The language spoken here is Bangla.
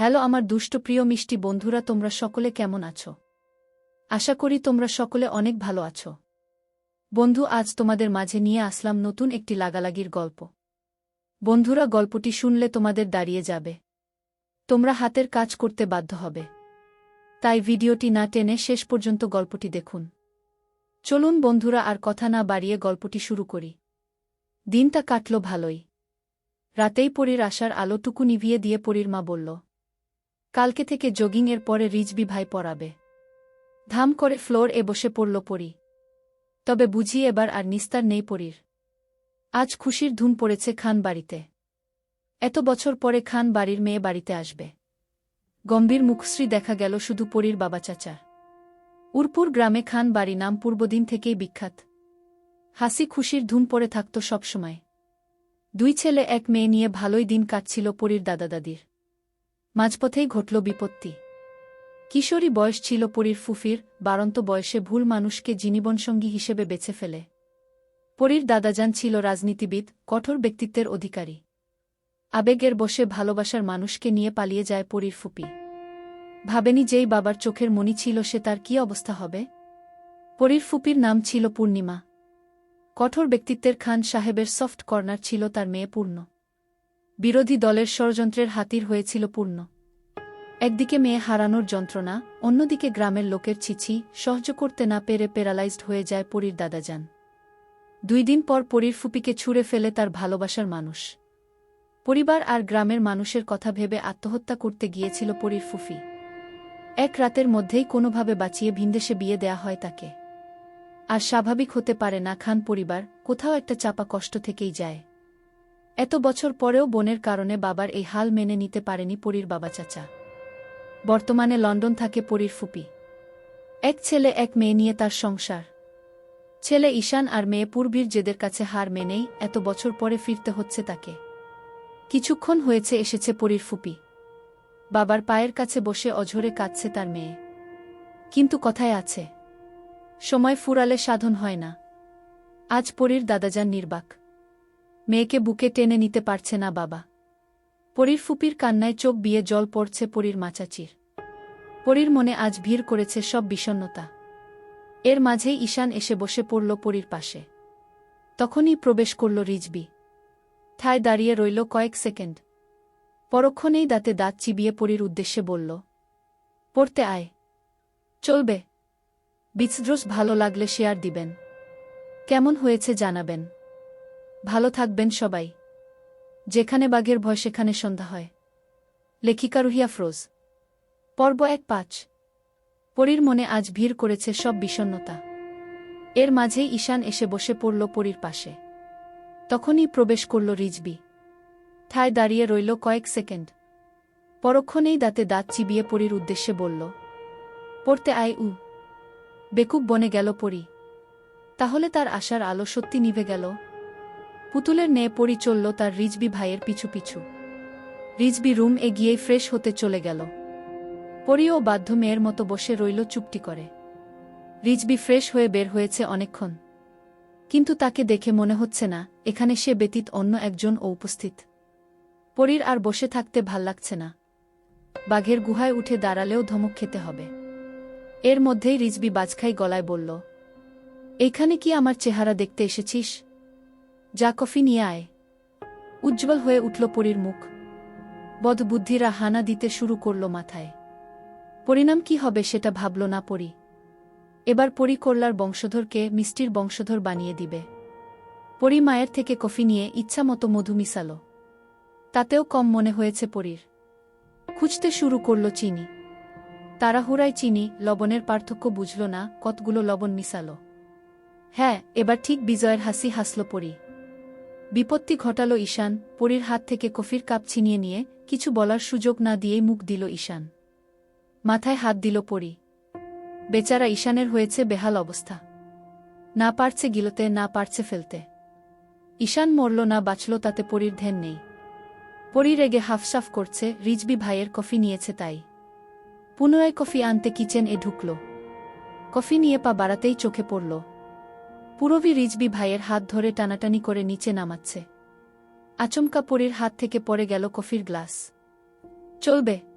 হ্যালো আমার দুষ্ট প্রিয় মিষ্টি বন্ধুরা, তোমরা সকলে কেমন আছো? আশা করি তোমরা সকলে অনেক ভালো আছো। বন্ধু, আজ তোমাদের মাঝে নিয়ে আসলাম নতুন একটি লাগালাগির গল্প। বন্ধুরা, গল্পটি শুনলে তোমাদের দাঁড়িয়ে যাবে। তোমরা হাতের কাজ করতে বাধ্য হবে। তাই ভিডিওটি না টেনে শেষ পর্যন্ত গল্পটি দেখুন। চলুন বন্ধুরা, আর কথা না বাড়িয়ে গল্পটি শুরু করি। দিনটা কাটল ভালোই। রাতেই পরীর আসার আলোটুকু নিভিয়ে দিয়ে পরীর মা বলল কালকে থেকে জগিংয়ের পরে রিজবি ভাই পড়াবে। ধাম করে ফ্লোর এ বসে পড়ল পরি। তবে বুঝি এবার আর নিস্তার নেই পরীর। আজ খুশির ধুম পড়েছে খান বাড়িতে। এত বছর পরে খান বাড়ির মেয়ে বাড়িতে আসবে। গম্ভীর মুখশ্রী দেখা গেল শুধু পরীর বাবা চাচা উরপুর গ্রামে খান বাড়ি নাম পূর্বদিন থেকেই বিখ্যাত। হাসি খুশির ধুম পড়ে থাকত সবসময়। দুই ছেলে এক মেয়ে নিয়ে ভালোই দিন কাটছিল পরীর দাদা দাদির। মাঝপথেই ঘটল বিপত্তি। কিশোরী বয়স ছিল পরীর ফুফির, বারন্ত বয়সে ভুল মানুষকে জীবনসঙ্গী হিসেবে বেছে ফেলে। পরীর দাদাজান ছিল রাজনীতিবিদ, কঠোর ব্যক্তিত্বের অধিকারী। আবেগের বসে ভালোবাসার মানুষকে নিয়ে পালিয়ে যায় পরীর ফুপি। ভাবেনি যেই বাবার চোখের মনি ছিল সে তার কি অবস্থা হবে? পরীর ফুপির নাম ছিল পূর্ণিমা। কঠোর ব্যক্তিত্বের খান সাহেবের সফট কর্নার ছিল তার মেয়ে পূর্ণ। বিরোধী দলের ষড়যন্ত্রের হাতির হয়েছিল পূর্ণ। একদিকে মেয়ে হারানোর যন্ত্রণা, অন্যদিকে গ্রামের লোকের ছিছি, সহ্য করতে না পেরে প্যারালাইজড হয়ে যায় পরীর দাদাজান। দুই দিন পর পরীর ফুপিকে ছুঁড়ে ফেলে তার ভালোবাসার মানুষ। পরিবার আর গ্রামের মানুষের কথা ভেবে আত্মহত্যা করতে গিয়েছিল পরীর ফুফি। এক রাতের মধ্যেই কোনোভাবে বাঁচিয়ে ভিনদেশে বিয়ে দেয়া হয় তাকে। আর স্বাভাবিক হতে পারে না খান পরিবার, কোথাও একটা চাপা কষ্ট থেকেই যায়। এত বছর পরেও বোনের কারণে বাবার এই হাল মেনে নিতে পারেনি পরীর বাবা চাচা। বর্তমানে লন্ডন থাকে পরীর ফুপি। এক ছেলে, এক মেয়ে নিয়ে তার সংসার। ছেলে ঈশান আর মেয়ে পূর্বীর জেদের কাছে হার মেনেই এত বছর পরে ফিরতে হচ্ছে তাকে। কিছুক্ষণ হয়েছে এসেছে পরীর ফুপি। বাবার পায়ের কাছে বসে অঝরে কাঁদছে তার মেয়ে। কিন্তু কথায় আছে, সময় ফুরালে সাধন হয় না। আজ পরীর দাদাজান নির্বাক। মেয়েকে বুকে টেনে নিতে পারছে না বাবা। পরীর ফুপির কান্নায় চোখ বিয়ে জল পড়ছে পরীর মাচাচির। পরীর মনে আজ ভিড় করেছে সব বিষণ্নতা এর মাঝেই ঈশান এসে বসে পড়ল পরীর পাশে। তখনই প্রবেশ করল রিজবি। ঠায় দাঁড়িয়ে রইল কয়েক সেকেন্ড। পরক্ষণেই দাঁতে দাঁত চিবিয়ে পরীর উদ্দেশ্যে বলল, পড়তে আয়। চলবে। বিচদ্রোস ভালো লাগলে শেয়ার দিবেন। কেমন হয়েছে জানাবেন। ভালো থাকবেন সবাই। যেখানে বাঘের ভয়, সেখানে সন্ধ্যা হয়। লেখিকা রুহিয়া ফ্রোজ। পর্ব এক পাঁচ। পরীর মনে আজ ভিড় করেছে সব বিষণ্নতা এর মাঝেই ঈশান এসে বসে পড়ল পরীর পাশে। তখনই প্রবেশ করল রিজবি। ঠায় দাঁড়িয়ে রইল কয়েক সেকেন্ড। পরক্ষণেই দাঁতে দাঁত চিবিয়ে পরীর উদ্দেশ্যে বলল, পড়তে আয় উ। বেকুব বনে গেল পরি। তাহলে তার আশার আলো সত্যি নিভে গেল। পুতুলের নেয়ে পরি চলল তার রিজবি ভাইয়ের পিছু পিছু। রিজবি রুম এগিয়েই ফ্রেশ হতে চলে গেল। পরিও বাধ্য মেয়ের মতো বসে রইল চুপটি করে। রিজবি ফ্রেশ হয়ে বের হয়েছে অনেকক্ষণ। কিন্তু তাকে দেখে মনে হচ্ছে না, এখানে সে ব্যতীত অন্য একজন ও উপস্থিত। পরীর আর বসে থাকতে ভালো লাগছে না। বাঘের গুহায় উঠে দাঁড়ালেও ধমক খেতে হবে। এর মধ্যেই রিজবি বাজখাই গলায় বলল, এইখানে কি আমার চেহারা দেখতে এসেছিস? যা কফি নিয়ে আয় উজ্জ্বল হয়ে উঠল পরীর মুখ। বদবুদ্ধিরা হানা দিতে শুরু করল মাথায়। পরিণাম কি হবে সেটা ভাবল না পরি। এবার পরি করলার বংশধরকে মিষ্টির বংশধর বানিয়ে দিবে। পরি মায়ের থেকে কফি নিয়ে ইচ্ছামতো মধু মিশাল। তাতেও কম মনে হয়েছে পরীর। খুঁজতে শুরু করল চিনি। তাড়াহুড়ায় চিনি লবণের পার্থক্য বুঝল না কতগুলো লবণ মিশাল। হ্যাঁ এবার ঠিক বিজয়ের হাসি হাসল পরি। বিপত্তি ঘটাল ঈশান, পরীর হাত থেকে কফির কাপ ছিনিয়ে নিয়ে কিছু বলার সুযোগ না দিয়েই মুখ দিল ঈশান। মাথায় হাত দিল পরি। বেচারা ঈশানের হয়েছে বেহাল অবস্থা। না পারছে গিলতে, না পারছে ফেলতে। ঈশান মরল না বাঁচল তাতে পরীর ধ্যান নেই। পরি রেগে হাফসাফ করছে, রিজবি ভাইয়ের কফি নিয়েছে তাই। পুনরায় কফি আনতে কিচেন এ ঢুকল। কফি নিয়ে পা বাড়াতেই চোখে পড়ল। পুরবী রিজবি ভাইয়ের হাত ধরে টানাটানি করে নিচে নামাচ্ছে। আচমকা পরীর হাত থেকে পড়ে গেল কফির গ্লাস। চলবে।